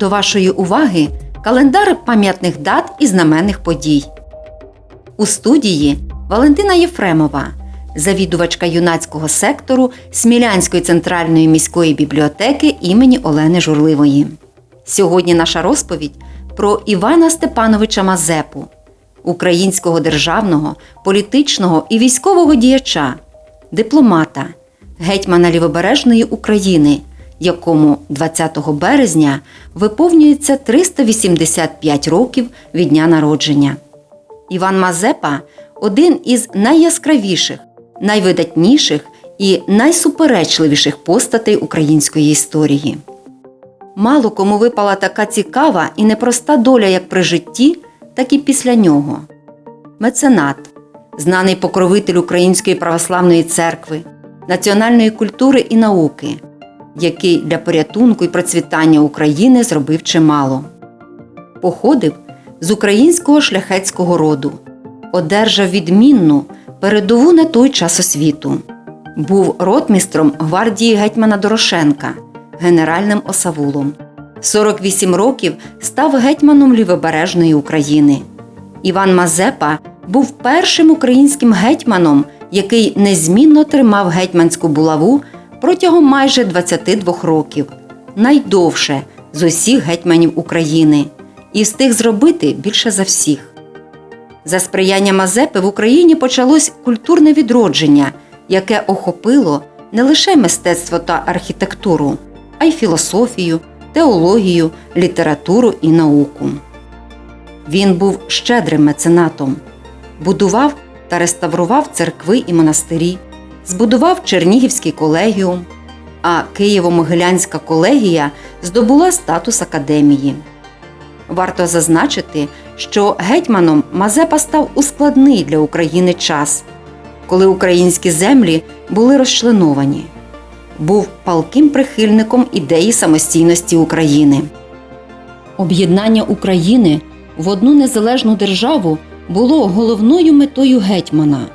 До вашої уваги календар пам'ятних дат і знаменних подій. У студії Валентина Єфремова, завідувачка юнацького сектору Смілянської центральної міської бібліотеки імені Олени Журливої. Сьогодні наша розповідь про Івана Степановича Мазепу, українського державного, політичного і військового діяча, дипломата, гетьмана Лівобережної України, якому 20 березня виповнюється 385 років від дня народження. Іван Мазепа один із найяскравіших, найвидатніших і найсуперечливіших постатей української історії. Мало кому випала така цікава і непроста доля як при житті, так і після нього. Меценат, знаний покровитель Української православної церкви, національної культури і науки, який для порятунку і процвітання України зробив чимало. Походив з українського шляхетського роду, одержав відмінну передову на той час освіту. Був ротмістром гвардії гетьмана Дорошенка, генеральним осавулом. 48 років став гетьманом Лівобережної України. Іван Мазепа був першим українським гетьманом, який незмінно тримав гетьманську булаву протягом майже 22 років, найдовше з усіх гетьманів України, і встиг зробити більше за всіх. За сприяння Мазепи в Україні почалось культурне відродження, яке охопило не лише мистецтво та архітектуру, а й філософію, теологію, літературу і науку. Він був щедрим меценатом, будував та реставрував церкви і монастирі, збудував Чернігівський колегіум, а Києво-Могилянська колегія здобула статус академії. Варто зазначити, що гетьманом Мазепа став у складний для України час, коли українські землі були розчленовані. Був палким прихильником ідеї самостійності України. Об'єднання України в одну незалежну державу було головною метою гетьмана,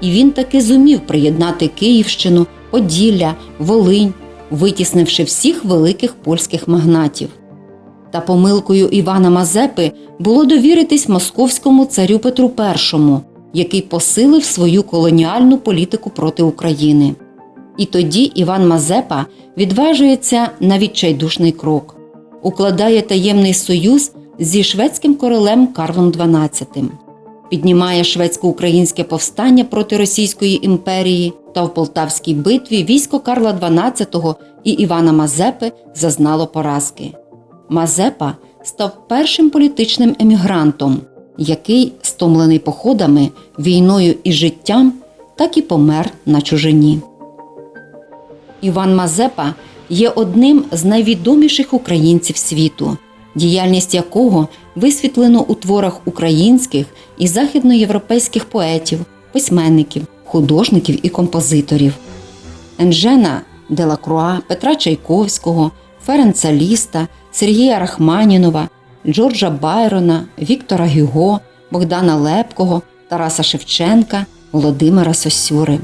і він таки зумів приєднати Київщину, Поділля, Волинь, витіснивши всіх великих польських магнатів. Та помилкою Івана Мазепи було довіритись московському царю Петру І, який посилив свою колоніальну політику проти України. І тоді Іван Мазепа відважується на відчайдушний крок, укладає таємний союз зі шведським королем Карлом XII, піднімає шведсько-українське повстання проти Російської імперії та в Полтавській битві військо Карла XII і Івана Мазепи зазнало поразки. Мазепа став першим політичним емігрантом, який, стомлений походами, війною і життям, так і помер на чужині. Іван Мазепа є одним з найвідоміших українців світу, діяльність якого висвітлено у творах українських і західноєвропейських поетів, письменників, художників і композиторів. Енжена Делакруа, Петра Чайковського, Ференца Ліста, Сергія Рахманінова, Джорджа Байрона, Віктора Гюго, Богдана Лепкого, Тараса Шевченка, Володимира Сосюри.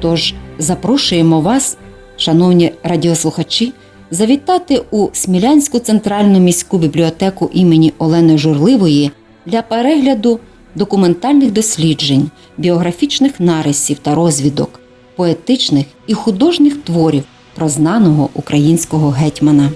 Тож запрошуємо вас, шановні радіослухачі, завітати у Смілянську центральну міську бібліотеку імені Олени Журливої для перегляду документальних досліджень, біографічних нарисів та розвідок, поетичних і художніх творів про знаного українського гетьмана.